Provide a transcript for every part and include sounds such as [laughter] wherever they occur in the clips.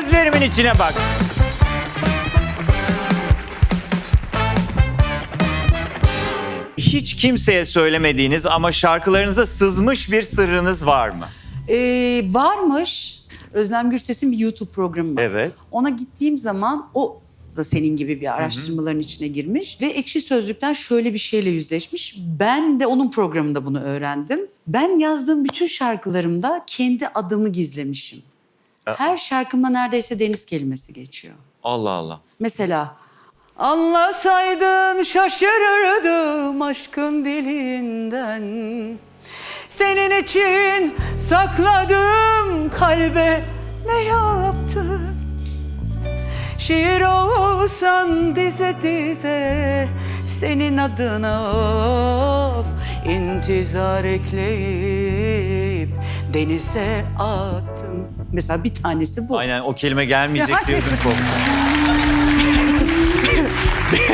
Gözlerimin içine bak. Hiç kimseye söylemediğiniz ama şarkılarınıza sızmış bir sırrınız var mı? Ee, varmış. Özlem Gürses'in bir YouTube programı var. Evet. Ona gittiğim zaman o da senin gibi bir araştırmaların içine girmiş ve Ekşi Sözlük'ten şöyle bir şeyle yüzleşmiş. Ben de onun programında bunu öğrendim. Ben yazdığım bütün şarkılarımda kendi adımı gizlemişim. Her şarkımda neredeyse deniz kelimesi geçiyor. Allah Allah. Mesela Anlasaydın şaşırırdım aşkın dilinden Senin için sakladım kalbe ne yaptım Şiir olsan dize dize senin adına of intizar ekleyip denize attım. Mesela bir tanesi bu. Aynen o kelime gelmeyecek [laughs] Yani- diyordum korktum.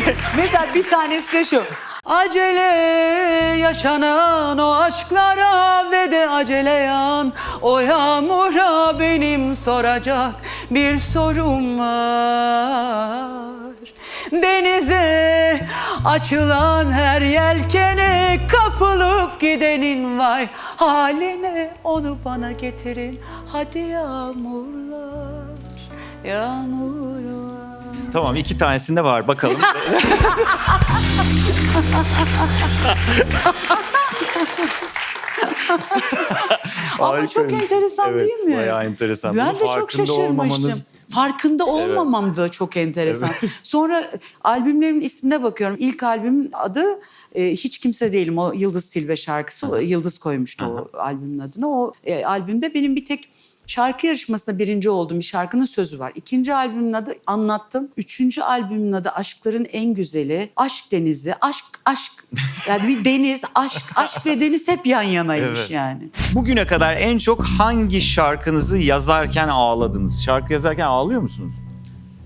[laughs] Mesela bir tanesi de şu. Acele yaşanan o aşklara ve de aceleyan o yağmura benim soracak bir sorum var. Denize açılan her yelkene kapılıp gidenin vay haline onu bana getirin hadi yağmurlar yağmurlar. Tamam iki tanesinde var bakalım. [laughs] Ama çok enteresan Evet, değil mi? bayağı enteresan. Ben Bunun de çok şaşırmıştım. Farkında olmamam da çok enteresan. [laughs] Sonra albümlerimin ismine bakıyorum. İlk albümün adı e, Hiç Kimse Değilim. O Yıldız Tilbe şarkısı. O, Yıldız koymuştu o albümün adını. O e, albümde benim bir tek şarkı yarışmasında birinci olduğum bir şarkının sözü var. İkinci albümün adı Anlattım. Üçüncü albümün adı Aşkların En Güzeli. Aşk Denizi. Aşk, aşk. Yani bir deniz, aşk. Aşk ve deniz hep yan yanaymış Evet. yani. Bugüne kadar en çok hangi şarkınızı yazarken ağladınız? Şarkı yazarken ağlıyor musunuz?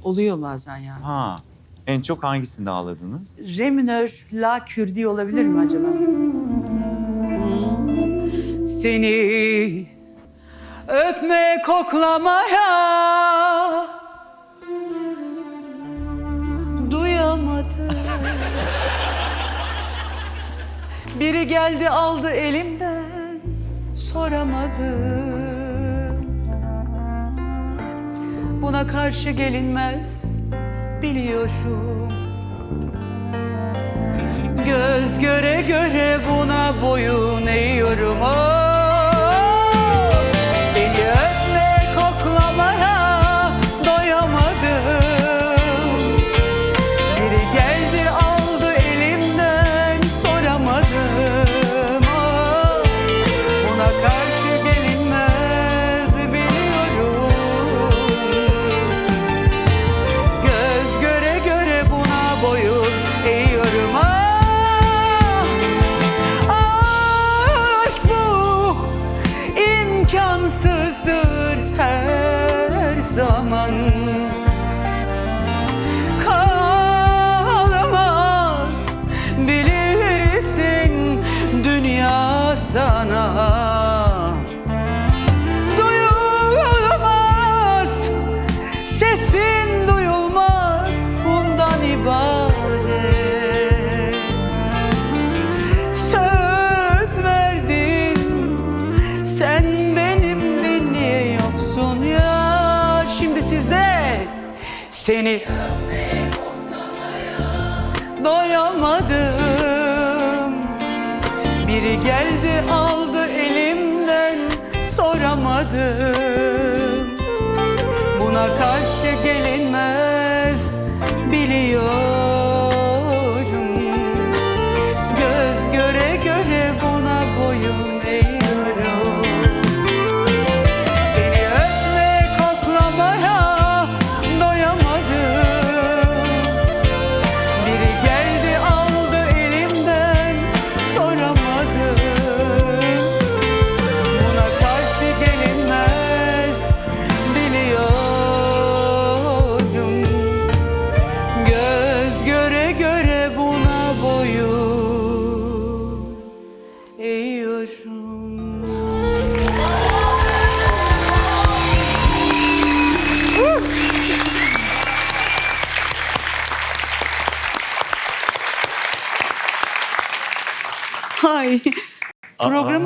Oluyor bazen yani. Ha. En çok hangisinde ağladınız? Re minör, la kürdi olabilir mi acaba? Seni öpme koklamaya duyamadım. Biri geldi aldı elimden soramadım. Buna karşı gelinmez biliyorum. Göz göre göre buna boyun eğiyorum. Oh, seni. Doyamadım. Biri geldi aldı elimden. Soramadım. Buna karşı gelinmez biliyorum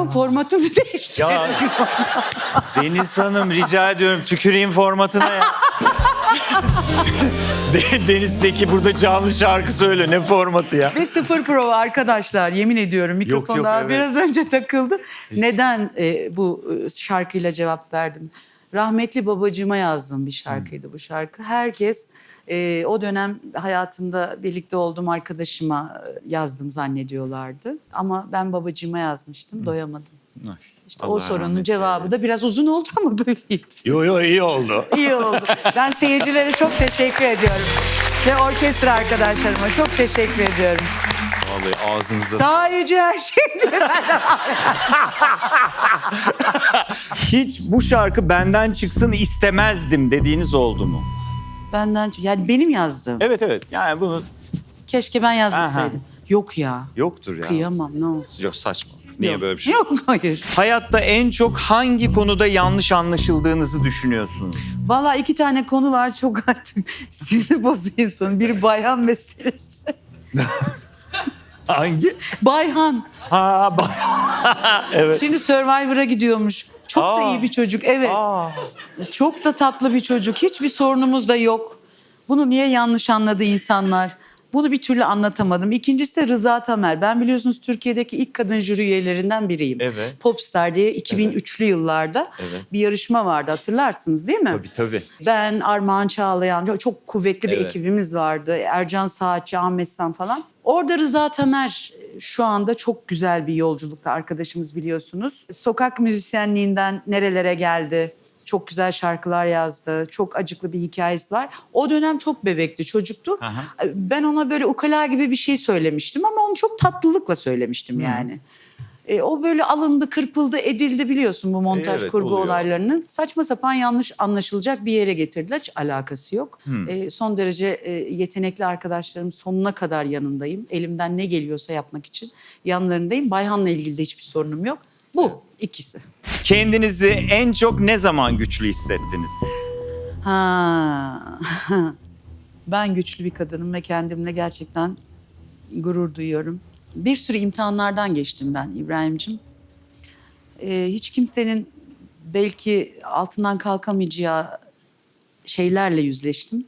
Programın formatını [laughs] değiştir. Ya Deniz Hanım rica ediyorum tüküreyim formatına ya. [laughs] De- Deniz Seki burada canlı şarkı söyle ne formatı ya. Ve sıfır prova arkadaşlar yemin ediyorum mikrofon yok, daha evet. biraz önce takıldı. Neden e, bu e, şarkıyla cevap verdim? Rahmetli babacığıma yazdığım bir şarkıydı bu şarkı. Herkes e, o dönem hayatımda birlikte olduğum arkadaşıma e, yazdım zannediyorlardı. Ama ben babacığıma yazmıştım doyamadım. İşte o sorunun cevabı da biraz uzun oldu ama böyleydi. Yo yo iyi oldu. [laughs] İyi oldu. Ben seyircilere çok teşekkür ediyorum. Ve orkestra arkadaşlarıma çok teşekkür ediyorum. Vallahi ağzınızda. Sahici her şey [laughs] Hiç bu şarkı benden çıksın istemezdim dediğiniz oldu mu? Benden yani benim yazdığım. Evet evet yani bunu Keşke ben yazmasaydım. Yok ya. yoktur ya. Kıyamam ne olsun. Yok saçma. Niye Yok. böyle bir şey? Yok hayır. Hayatta en çok hangi konuda yanlış anlaşıldığınızı düşünüyorsunuz? Valla iki tane konu var çok artık [laughs] sinir bozuyor insanı. Biri Bayhan meselesi. [laughs] Hangi? Bayhan. Ha bak. [laughs] evet. Şimdi Survivor'a gidiyormuş. Çok da Aa. iyi bir çocuk. Evet. Aa. Çok da tatlı bir çocuk. Hiçbir sorunumuz da yok. Bunu niye yanlış anladı insanlar? Bunu bir türlü anlatamadım. İkincisi de Rıza Tamer. Ben biliyorsunuz Türkiye'deki ilk kadın jüri üyelerinden biriyim. Evet. Popstar diye 2003'lü yıllarda Evet. bir yarışma vardı hatırlarsınız değil mi? Tabii tabii. Ben, Armağan Çağlayan, çok- çok kuvvetli bir Evet. ekibimiz vardı. Ercan Saatçi, Ahmet San falan. Orada Rıza Tamer e, şu anda çok güzel bir yolculukta arkadaşımız biliyorsunuz. Sokak müzisyenliğinden nerelere geldi. Çok güzel şarkılar yazdı. Çok acıklı bir hikayesi var. O dönem çok bebekti, çocuktu. Aha. Ben ona böyle ukala gibi bir şey söylemiştim ama onu çok tatlılıkla söylemiştim yani. E, o böyle alındı, kırpıldı, edildi biliyorsun bu montaj Evet, kurgu oluyor. olaylarının. Saçma sapan yanlış anlaşılacak bir yere getirdiler. Hiç alakası yok. E, son derece e, yetenekli arkadaşlarım sonuna kadar yanındayım. Elimden ne geliyorsa yapmak için yanlarındayım. Bayhan'la ilgili de hiçbir sorunum yok. Bu ikisi. Kendinizi en çok ne zaman güçlü hissettiniz? Ha. [laughs] ben güçlü bir kadınım ve kendimle gerçekten gurur duyuyorum. Bir sürü imtihanlardan geçtim ben İbrahim'cim. Ee, hiç kimsenin belki altından kalkamayacağı şeylerle yüzleştim.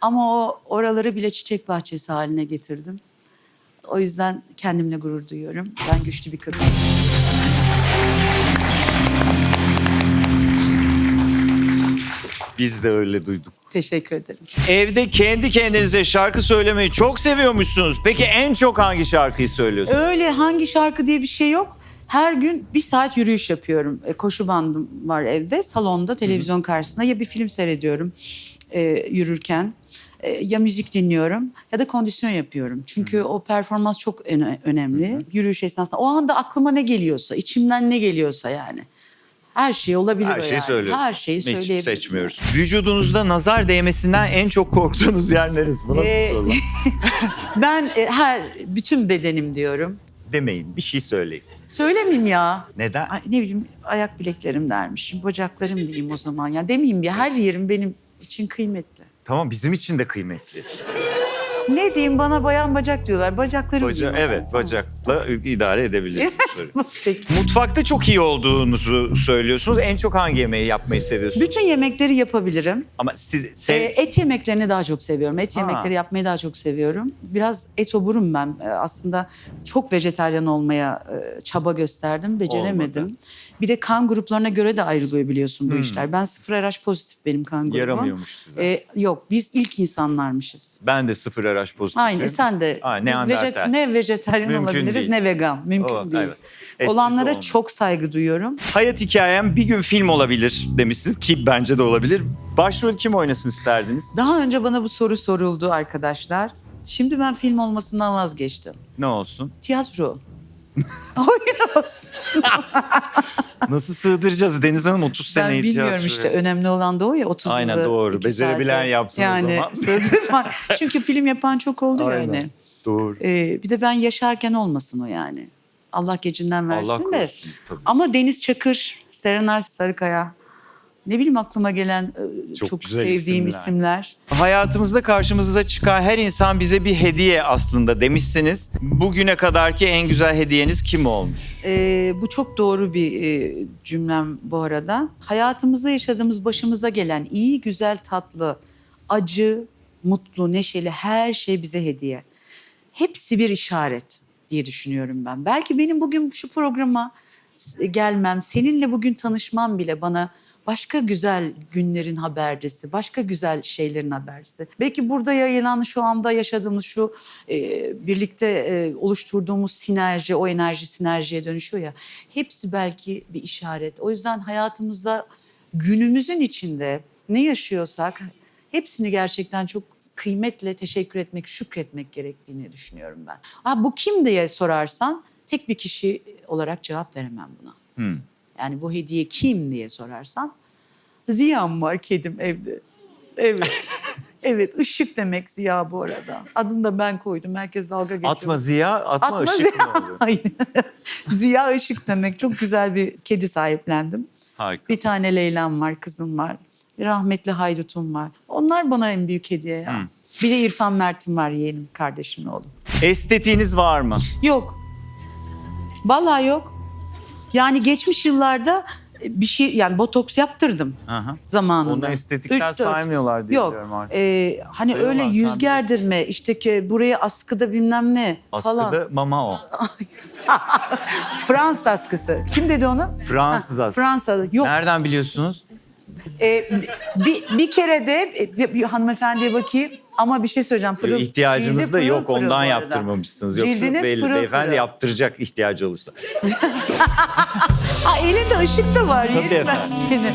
Ama o oraları bile çiçek bahçesi haline getirdim. O yüzden kendimle gurur duyuyorum. Ben güçlü bir kadınım. Biz de öyle duyduk. Teşekkür ederim. Evde kendi kendinize şarkı söylemeyi çok seviyormuşsunuz. Peki en çok hangi şarkıyı söylüyorsunuz? Öyle hangi şarkı diye bir şey yok. Her gün bir saat yürüyüş yapıyorum. E, koşu bandım var evde. Salonda, televizyon karşısında ya bir film seyrediyorum e, yürürken. e, ya müzik dinliyorum ya da kondisyon yapıyorum. Çünkü o performans çok öne- önemli. Yürüyüş esnasında. O anda aklıma ne geliyorsa, içimden ne geliyorsa yani. Her şey olabilir Her o şeyi yani. söylüyoruz. Her şeyi Hiç seçmiyoruz. [laughs] Vücudunuzda nazar değmesinden en çok korktuğunuz yer neresi? Bu nasıl Ee, soru? [laughs] Ben e, her bütün bedenim diyorum. Demeyin bir şey söyleyin. Söylemeyeyim ya. Neden? Ay, ne bileyim ayak bileklerim dermişim, bacaklarım diyeyim o zaman. Ya demeyeyim ya her yerim benim için kıymetli. Tamam bizim için de kıymetli. Ne diyeyim bana bayan bacak diyorlar. Bacaklarım Baca, diyeyim o evet zaman. bacakla idare edebilirsiniz. [laughs] Peki. Mutfakta çok iyi olduğunuzu söylüyorsunuz. En çok hangi yemeği yapmayı seviyorsunuz? Bütün yemekleri yapabilirim. Ama siz Ee, sev... et yemeklerini daha çok seviyorum. Et Ha. yemekleri yapmayı daha çok seviyorum. Biraz et oburum ben. Ee, aslında çok vejetaryen olmaya e, çaba gösterdim. Beceremedim. Olmadı. Bir de kan gruplarına göre de ayrılıyor biliyorsun bu işler. Ben sıfır RH pozitif benim kan grubum. Yaramıyormuş size. Ee, yok biz ilk insanlarmışız. ben de sıfır RH pozitifim. Aynı sen de. Ha, Biz vejet- ne vejetaryen Mümkün olabiliriz değil. ne vegan. Mümkün O, değil. evet. Etsiz Olanlara olmaz. çok saygı duyuyorum. Hayat hikayem bir gün film olabilir demişsiniz ki bence de olabilir. Başrol kim oynasın isterdiniz? Daha önce bana bu soru soruldu arkadaşlar. Şimdi ben film olmasından vazgeçtim. Ne olsun? Tiyatro. Oyun olsun. Nasıl sığdıracağız? Deniz Hanım 30 Ben seneyi bilmiyorum tiyatroya. işte önemli olan da o ya 30 Aynen, doğru. Becerebilen saate. yapsın o yani, zaman. [laughs] sığdırmak. Çünkü film yapan çok oldu Aynen. yani. Doğru. Ee, bir de ben yaşarken olmasın o yani. Allah gecinden versin Allah de. korusun, tabii. Ama Deniz Çakır, Serenay Sarıkaya ne bileyim aklıma gelen e, Çok çok, güzel sevdiğim isimler. isimler. Hayatımızda karşımıza çıkan her insan bize bir hediye aslında demişsiniz. Bugüne kadarki en güzel hediyeniz kim olmuş? Ee, bu çok doğru bir e, cümlem bu arada. Hayatımızda yaşadığımız başımıza gelen iyi, güzel, tatlı, acı, mutlu, neşeli her şey bize hediye. Hepsi bir işaret diye düşünüyorum ben. Belki benim bugün şu programa gelmem, seninle bugün tanışmam bile bana başka güzel günlerin habercisi, başka güzel şeylerin habercisi. Belki burada yayılan şu anda yaşadığımız şu e, birlikte e, oluşturduğumuz sinerji, o enerji sinerjiye dönüşüyor ya. Hepsi belki bir işaret. O yüzden hayatımızda günümüzün içinde ne yaşıyorsak hepsini gerçekten çok kıymetle teşekkür etmek, şükretmek gerektiğini düşünüyorum ben. Ha, bu kim diye sorarsan tek bir kişi olarak cevap veremem buna. Hmm. Yani bu hediye kim diye sorarsan Ziya'm var kedim evde. Evet. [laughs] evet ışık demek Ziya bu arada. Adını da ben koydum. Herkes dalga geçiyor. Atma Ziya, atma, Atma ışık Ziya. mı oluyor? [laughs] Hayır. [laughs] Ziya ışık demek. Çok güzel bir kedi sahiplendim. Harika. Bir tane Leyla'm var, kızım var. Bir rahmetli haydutum var. Onlar bana en büyük hediye ya. Bir de İrfan Mert'im var yeğenim, kardeşimin oğlu. Estetiğiniz var mı? Yok. Vallahi yok. Yani geçmiş yıllarda bir şey yani botoks yaptırdım Aha. zamanında. Onu estetikten Üç, dört. saymıyorlar diye Yok. biliyorum artık. Ee, hani Sayıyorlar, öyle sen yüz gerdirme işte ki buraya askıda bilmem ne falan. Askıda mama o. [laughs] Fransız askısı. Kim dedi onu? Fransız askısı. Fransa. Yok. Nereden biliyorsunuz? Ee, bir, bir kere de e, bir hanımefendiye bakayım ama bir şey söyleyeceğim. Pırıl, İhtiyacınız cildi da pırıl yok pırıl bu ondan arada. yaptırmamışsınız. Yoksa Cildiniz belli pırıl beyefendi pırıl. yaptıracak ihtiyacı olursa. [laughs] Ha, elinde ışık da var. Tabii yerim ben efendim. seni.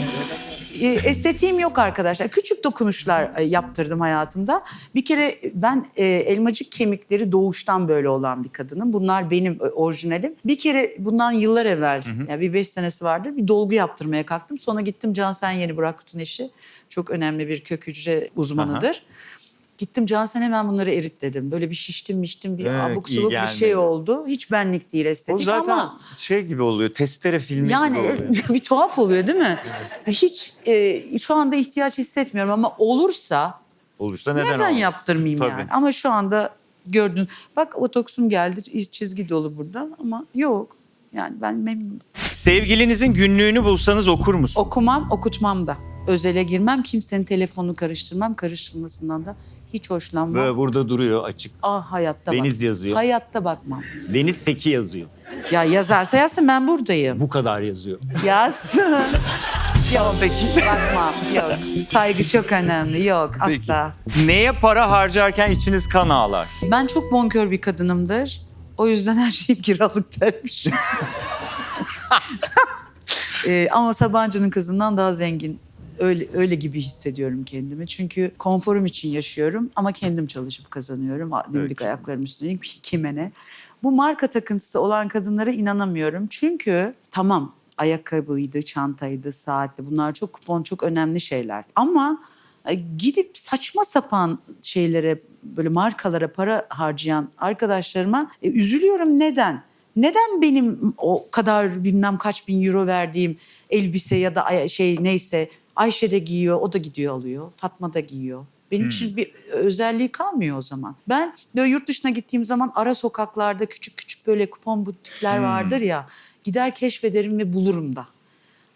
E, Estetiğim yok arkadaşlar. Küçük dokunuşlar e, yaptırdım hayatımda. Bir kere ben e, elmacık kemikleri doğuştan böyle olan bir kadınım. Bunlar benim e, orijinalim. Bir kere bundan yıllar evvel, yani bir beş senesi vardır bir dolgu yaptırmaya kalktım. Sonra gittim Cansen Yeni Burak Kutun eşi. Çok önemli bir kök hücre uzmanıdır. Gittim Cansen hemen bunları erit dedim. Böyle bir şiştim miştim bir Evet, abuk subuk bir şey oldu. Hiç benlik değil O estetik zaten ama... şey gibi oluyor. Testere filmi Yani gibi oluyor. bir tuhaf oluyor değil mi? Hiç e, şu anda ihtiyaç hissetmiyorum ama olursa Olursa neden, neden, olmasın? yaptırmayayım Tabii. yani? Ama şu anda gördün. Bak otoksum geldi çizgi dolu burada ama yok. Yani ben memnunum. Sevgilinizin günlüğünü bulsanız okur musunuz? Okumam, okutmam da. Özele girmem, kimsenin telefonunu karıştırmam. Karıştırmasından da hiç hoşlanmam. Böyle burada duruyor açık. Ah hayatta Deniz bak. yazıyor. Hayatta bakmam. Deniz Seki yazıyor. Ya yazarsa yazsın ben buradayım. Bu kadar yazıyor. Yazsın. [laughs] Yok peki. Bakmam. Yok. Saygı çok önemli. Yok asla. Neye para harcarken içiniz kan ağlar? Ben çok bonkör bir kadınımdır. O yüzden her şeyim kiralık dermişim. [laughs] [laughs] Ee, ama Sabancı'nın kızından daha zengin. Öyle, öyle gibi hissediyorum kendimi. Çünkü konforum için yaşıyorum ama kendim çalışıp kazanıyorum. Dimdik Evet. ayaklarım üstündeyim. Kime ne? Bu marka takıntısı olan kadınlara inanamıyorum. Çünkü tamam ayakkabıydı, çantaydı, saatti. Bunlar çok kupon, çok önemli şeyler. Ama e, gidip saçma sapan şeylere böyle markalara para harcayan arkadaşlarıma e, üzülüyorum. Neden? Neden benim o kadar bilmem kaç bin euro verdiğim elbise ya da şey neyse Ayşe de giyiyor, o da gidiyor alıyor. Fatma da giyiyor. Benim için bir özelliği kalmıyor o zaman. Ben böyle yurt dışına gittiğim zaman ara sokaklarda küçük küçük böyle kupon butikler vardır ya. Gider keşfederim ve bulurum da.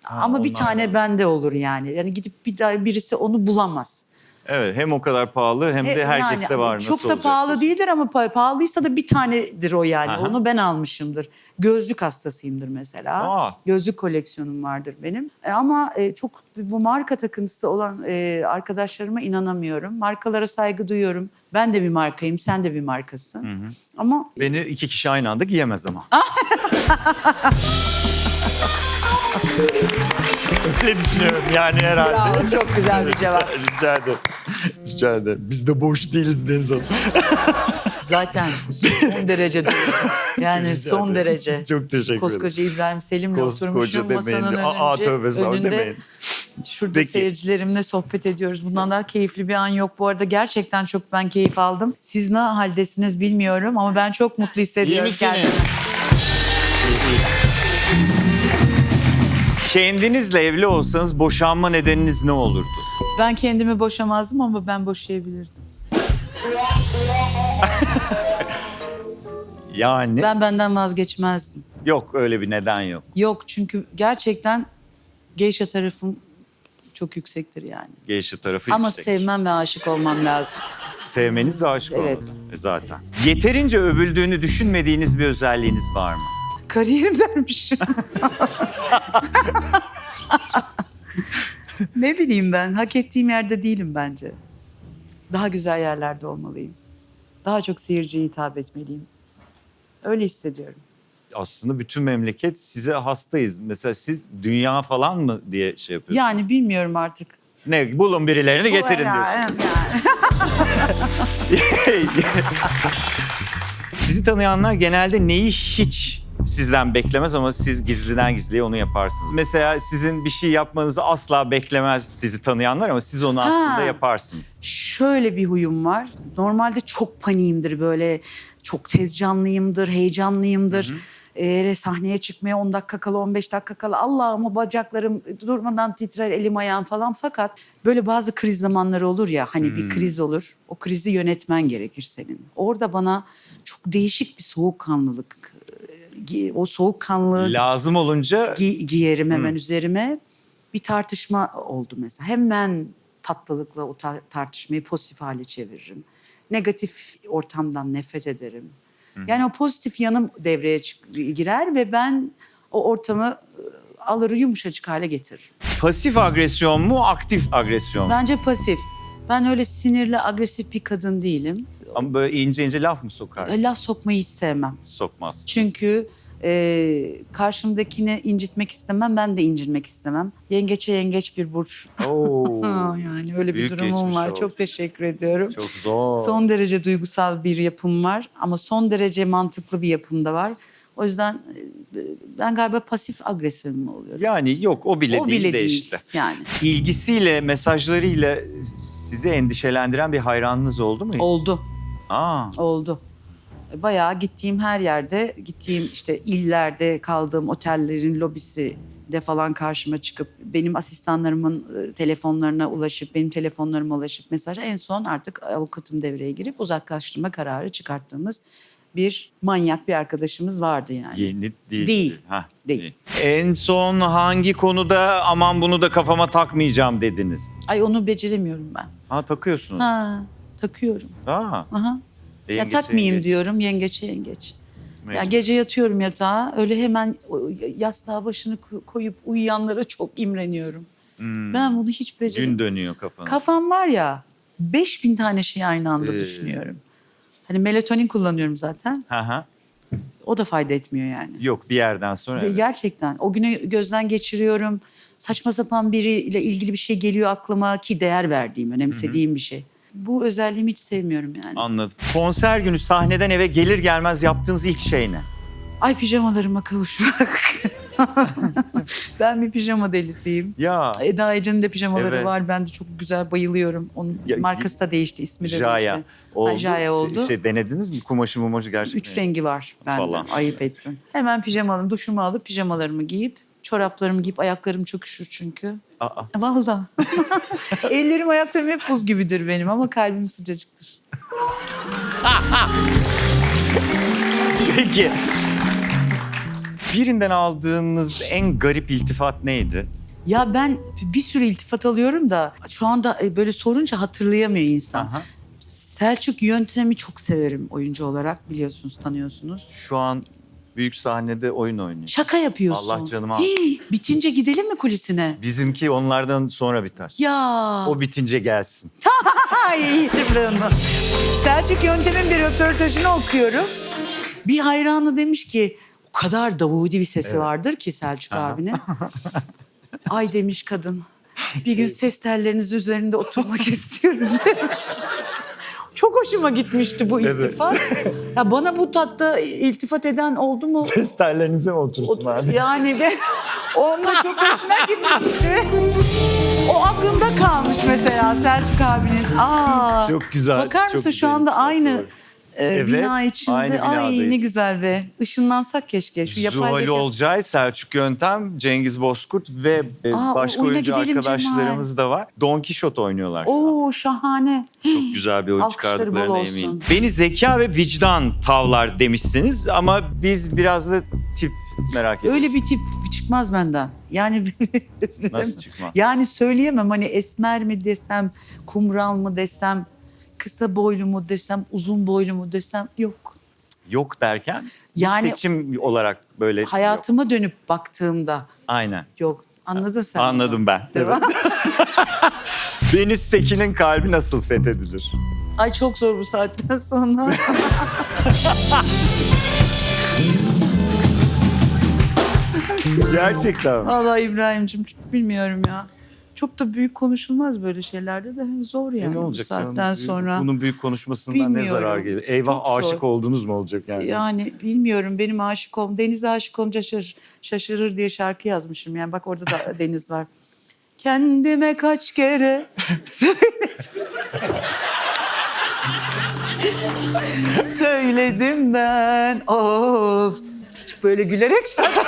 Ama bir tane bende olur yani. Yani gidip bir daha birisi onu bulamaz. Evet hem o kadar pahalı hem de herkeste yani var. Çok Nasıl da olacak? pahalı değildir ama pa- pahalıysa da bir tanedir o yani. Aha. Onu ben almışımdır. Gözlük hastasıyımdır mesela. Aa. Gözlük koleksiyonum vardır benim. E, ama e, çok bu marka takıntısı olan e, arkadaşlarıma inanamıyorum. Markalara saygı duyuyorum. Ben de bir markayım, sen de bir markasın. Ama Beni iki kişi aynı anda giyemez ama. [laughs] [laughs] Öyle düşünüyorum yani herhalde. bravo, çok güzel bir cevap. [laughs] Rica ederim. Rica ederim. Biz de boş değiliz Deniz Hanım. [laughs] Zaten son derece doğru. Yani Rica son ederim. derece. Çok teşekkür ederim. Koskoca İbrahim Selim'le Koskoca oturmuşum demeyin. masanın önünde, Aa, tövbe estağfurullah önünde. demeyin. Şurada Peki. seyircilerimle sohbet ediyoruz. Bundan daha keyifli bir an yok. Bu arada gerçekten çok ben keyif aldım. Siz ne haldesiniz bilmiyorum ama ben çok mutlu hissediyorum misin? kendimi. Kendinizle evli olsanız boşanma nedeniniz ne olurdu? Ben kendimi boşamazdım ama ben boşayabilirdim. [laughs] Yani Ben benden vazgeçmezdim. yok öyle bir neden yok. Yok çünkü gerçekten geisha tarafım çok yüksektir yani. Geisha tarafı Ama yüksek. sevmem ve aşık olmam lazım. Sevmeniz ve aşık Evet. olmanız. E zaten. Yeterince övüldüğünü düşünmediğiniz bir özelliğiniz var mı? Kariyerimdenmiş. [laughs] [laughs] ne bileyim ben, hak ettiğim yerde değilim bence. Daha güzel yerlerde olmalıyım. Daha çok seyirciye hitap etmeliyim. Öyle hissediyorum. Aslında bütün memleket size hastayız. Mesela siz dünya falan mı diye şey yapıyorsunuz. Yani bilmiyorum artık. Ne bulun birilerini getirin diyorsunuz. [laughs] Sizi tanıyanlar genelde neyi hiç sizden beklemez ama siz gizliden gizliye onu yaparsınız. Mesela sizin bir şey yapmanızı asla beklemez sizi tanıyanlar ama siz onu aslında yaparsınız. Şöyle bir huyum var. Normalde çok paniğimdir böyle. Çok tez canlıyımdır, heyecanlıyımdır. Ee, Hele sahneye çıkmaya 10 dakika kala, 15 dakika kala Allah'ım o bacaklarım durmadan titrer, elim ayağım falan. Fakat böyle bazı kriz zamanları olur ya hani bir kriz olur. O krizi yönetmen gerekir senin. Orada bana çok değişik bir soğukkanlılık, o soğukkanlılığı Lazım olunca gi- giyerim hemen üzerime. Bir tartışma oldu mesela. Hemen tatlılıkla o ta- tartışmayı pozitif hale çeviririm. Negatif ortamdan nefret ederim. Yani o pozitif yanım devreye girer ve ben o ortamı alır yumuşacık hale getiririm. pasif agresyon mu aktif agresyon mu? Bence pasif. Ben öyle sinirli, agresif bir kadın değilim. Ama böyle ince ince laf mı sokarsın? Laf sokmayı hiç sevmem. Sokmaz. Çünkü e, karşımdakini incitmek istemem, ben de incinmek istemem. Yengeçe yengeç bir burç. Oo, [laughs] yani öyle bir Büyük durumum geçmiş var. olsun. Çok teşekkür ediyorum. çok zor. Son derece duygusal bir yapım var ama son derece mantıklı bir yapım da var. O yüzden e, ben galiba pasif agresif mi oluyorum? Yani yok o bile o değil bile de değil işte. yani. İlgisiyle, mesajlarıyla sizi endişelendiren bir hayranınız oldu mu hiç? Oldu, Aa, oldu. E, Bayağı gittiğim her yerde, gittiğim işte illerde kaldığım otellerin lobisi de falan karşıma çıkıp benim asistanlarımın e, telefonlarına ulaşıp benim telefonlarıma ulaşıp mesaj en son artık avukatım devreye girip uzaklaştırma kararı çıkarttığımız bir manyak bir arkadaşımız vardı yani. yeni değil. Değil. Hah, Değil. En son hangi konuda aman bunu da kafama takmayacağım dediniz? Ay onu beceremiyorum ben. Ha takıyorsunuz. Ha takıyorum. Aa, Aha. Ya takmayayım yengeç. diyorum yengeçe yengeç. Ya gece yatıyorum yatağa öyle hemen o yastığa başını ko- koyup uyuyanlara çok imreniyorum. Hmm, Ben bunu hiç Gün beceremiyorum. dönüyor kafana. Kafam var ya 5000 tane şeyi aynı anda Ee. düşünüyorum. Hani melatonin kullanıyorum zaten. Ha ha. O da fayda etmiyor yani. Yok bir yerden sonra. Ve evet. Gerçekten o günü gözden geçiriyorum. Saçma sapan biriyle ilgili bir şey geliyor aklıma ki değer verdiğim, önemsediğim bir şey. Bu özelliğimi hiç sevmiyorum yani. Anladım. Konser günü sahneden eve gelir gelmez yaptığınız ilk şey ne? Ay pijamalarıma kavuşmak. [laughs] ben bir pijama delisiyim. Ya Eda Ece'nin de pijamaları Evet. var. Ben de çok güzel bayılıyorum. Onun Ya, markası da değişti, ismi de Jaya değişti. oldu. Jaya oldu. Şey, denediniz mi? Kumaşı mumaşı gerçekten. Üç rengi var bende. Falan. Ayıp ettin. Hemen pijamalımı, duşumu alıp pijamalarımı giyip, çoraplarımı giyip, ayaklarım çok üşür çünkü. Aa, Vallahi. [laughs] Ellerim ayaklarım hep buz gibidir benim ama kalbim sıcacıktır. [laughs] Peki. Birinden aldığınız en garip iltifat neydi? Ya ben bir sürü iltifat alıyorum da şu anda e, böyle sorunca hatırlayamıyor insan. Aha. Selçuk Yöntem'i çok severim oyuncu olarak biliyorsunuz, tanıyorsunuz. Şu an büyük sahnede oyun oynuyor. Şaka yapıyorsun. Allah canımı alsın. Hii, bitince gidelim mi kulisine? Bizimki onlardan sonra biter. Ya. O bitince gelsin. [laughs] Ay. Selçuk Yöntem'in bir röportajını okuyorum. Bir hayranı demiş ki o kadar davudi bir sesi vardır ki Selçuk Aha. abinin. [laughs] Ay demiş kadın. Bir gün ses telleriniz üzerinde oturmak [laughs] istiyorum demiş. Çok hoşuma gitmişti bu iltifat. Ya bana bu tatta iltifat eden oldu mu? Ses tellerinize mi O- oturtun Yani ben [laughs] onunla çok hoşuna gitmişti. O aklımda kalmış mesela Selçuk abinin. Aa, Çok güzel, Bakar çok mısın şu güzel anda aynı Ee, Evet, bina içinde. aynı Ay ne güzel be. Işınlansak keşke. Şu yapay Zuhal zeka. Olcay, Selçuk Yöntem, Cengiz Bozkurt ve e, Aa, başka oyuncu arkadaşlarımız da var. Don Kişot oynuyorlar. Oo şahane. Çok güzel bir oyun çıkardıklarına eminim. Beni zeka ve vicdan tavlar demişsiniz ama biz biraz da tip merak ediyoruz. Öyle bir tip çıkmaz benden. Yani [laughs] Nasıl çıkma? Yani söyleyemem hani esmer mi desem, kumral mı desem, kısa boylu mu desem, uzun boylu mu desem yok. Yok derken Yani- seçim olarak böyle yok. Hayatıma dönüp baktığımda Aynen. yok. Anladın sen. Anladım ben. Değil mi? [laughs] Deniz Sekin'in kalbi nasıl fethedilir? Ay çok zor bu saatten sonra. [laughs] Gerçekten? Vallahi İbrahim'cim bilmiyorum ya. Çok da büyük konuşulmaz böyle şeylerde de zor E yani ne bu olacak saatten canım? sonra. Bunun büyük konuşmasından ne Bilmiyorum. zarar gelir? Eyvah Çok zor. aşık oldunuz mu olacak yani? Yani bilmiyorum benim aşık ol Deniz'e aşık olunca şaşır, şaşırır diye şarkı yazmışım. Yani bak orada da [laughs] Deniz var. Kendime kaç kere [laughs] söyledim. [laughs] söyledim ben. Of. Hiç böyle gülerek şarkı.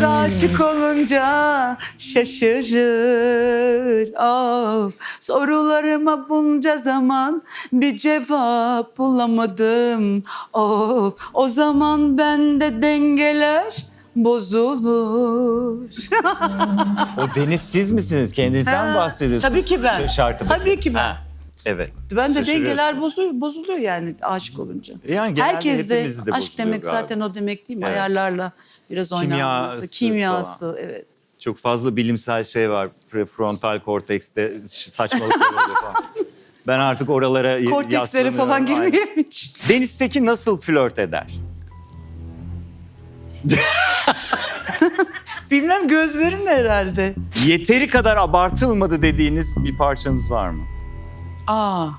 Deniz aşık olunca şaşırır. Of. Sorularıma bunca zaman bir cevap bulamadım. Of. O zaman bende dengeler bozulur. O Deniz siz misiniz? Kendinizden Ha, bahsediyorsunuz? tabii ki ben. Şarkıda. Tabii ki ben. Ha, evet. ben de dengeler bozuluyor, bozuluyor yani aşık olunca. Yani genelde Herkes de aşk bozuluyor demek galiba. zaten o demek değil mi? Evet. Ayarlarla biraz oynanması, Kimyası kimyası, evet. Çok fazla bilimsel şey var. Prefrontal kortekste saçmalıklar oluyor falan. [laughs] Ben artık oralara Kortekslere falan girmeyeyim hiç. Deniz Tekin nasıl flört eder? [laughs] Bilmem gözlerimle herhalde. Yeteri kadar abartılmadı dediğiniz bir parçanız var mı? Aa.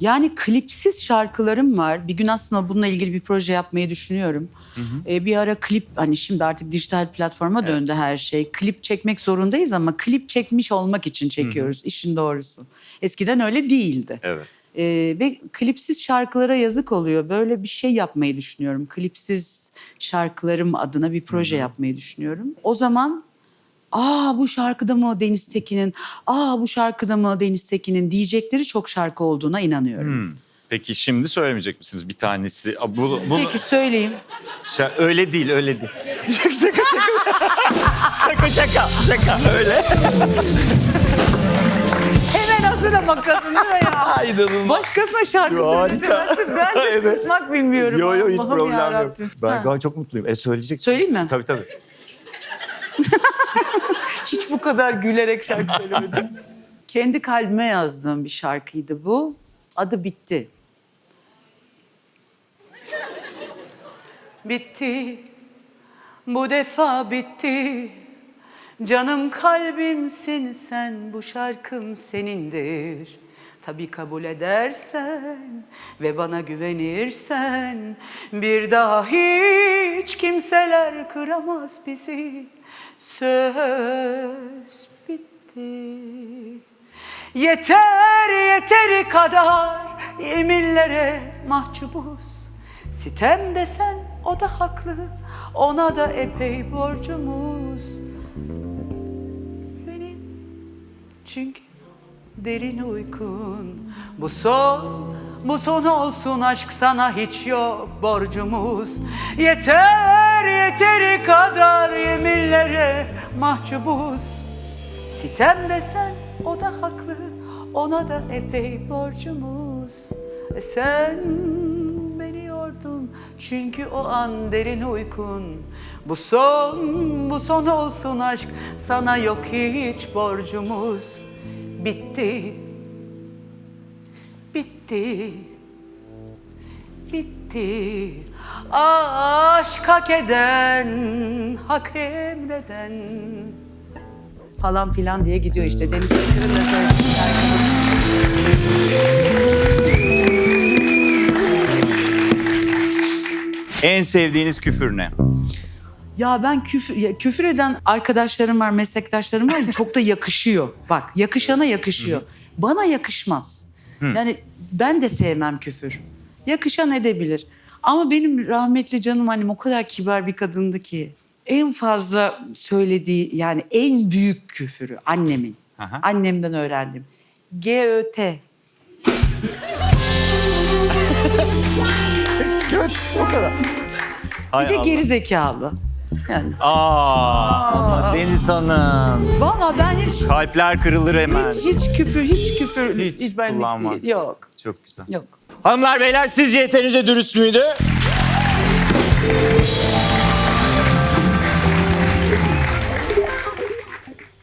Yani klipsiz şarkılarım var. Bir gün aslında bununla ilgili bir proje yapmayı düşünüyorum. Ee, bir ara klip hani şimdi artık dijital platforma döndü her şey. Klip çekmek zorundayız ama klip çekmiş olmak için çekiyoruz işin doğrusu. Eskiden öyle değildi. Evet. Ee, ve klipsiz şarkılara yazık oluyor. Böyle bir şey yapmayı düşünüyorum. Klipsiz şarkılarım adına bir proje yapmayı düşünüyorum. O zaman aa bu şarkıda mı Deniz Sekin'in, aa bu şarkıda mı Deniz Sekin'in diyecekleri çok şarkı olduğuna inanıyorum. Hmm. Peki şimdi söylemeyecek misiniz bir tanesi? Bu, bunu, Peki söyleyeyim. Şa- öyle değil, öyle değil. [laughs] şaka şaka şaka. şaka şaka öyle. Hemen hazır ama kadın değil mi ya? [laughs] İnanılmaz. Başkasına şarkı Yo, söyletemezsin. Ben de [laughs] Evet. susmak bilmiyorum. Yo yo hiç Allah'ım problem yok. yarabbim. Ben Ha. gayet çok mutluyum. E söyleyecek. Söyleyeyim mi? Tabii tabii. Hiç bu kadar gülerek şarkı söylemedim. [laughs] Kendi kalbime yazdığım bir şarkıydı bu. Adı Bitti. Bitti. Bu defa bitti. Canım kalbimsin sen, bu şarkım senindir. Tabii kabul edersen ve bana güvenirsen bir daha hiç kimseler kıramaz bizi. Söz bitti. Yeter yeteri kadar yeminlere mahcubuz. Sitem desen o da haklı, ona da epey borcumuz. Benim çünkü derin uykun bu son, bu son olsun aşk sana hiç yok borcumuz. Yeter yeteri kadar yeminlere mahcubuz. Sitem desen o da haklı, ona da epey borcumuz. E sen beni yordun çünkü o an derin uykun. Bu son, bu son olsun aşk, sana yok hiç borcumuz. Bitti, bitti, bitti. Aşk hak eden, hak emreden falan filan diye gidiyor işte. Deniz Tekin'in de söylediği. En sevdiğiniz küfür ne? Ya ben küfür, ya küfür eden arkadaşlarım var, meslektaşlarım var. Çok da yakışıyor. Bak yakışana yakışıyor. Bana yakışmaz. Yani ben de sevmem küfür. Yakışan edebilir. Ama benim rahmetli canım annem o kadar kibar bir kadındı ki. En fazla söylediği yani en büyük küfürü annemin. Aha. Annemden öğrendim. G-Ö-T. Göt o kadar. Bir de geri zekalı. Yani. Aa, Deniz Hanım. Valla ben hiç, Kalpler kırılır hemen. hiç, hiç küfür, hiç küfür Hiç benlik kullanmaz. Yok, Çok güzel. yok. Hanımlar beyler sizce yeterince dürüst müydü?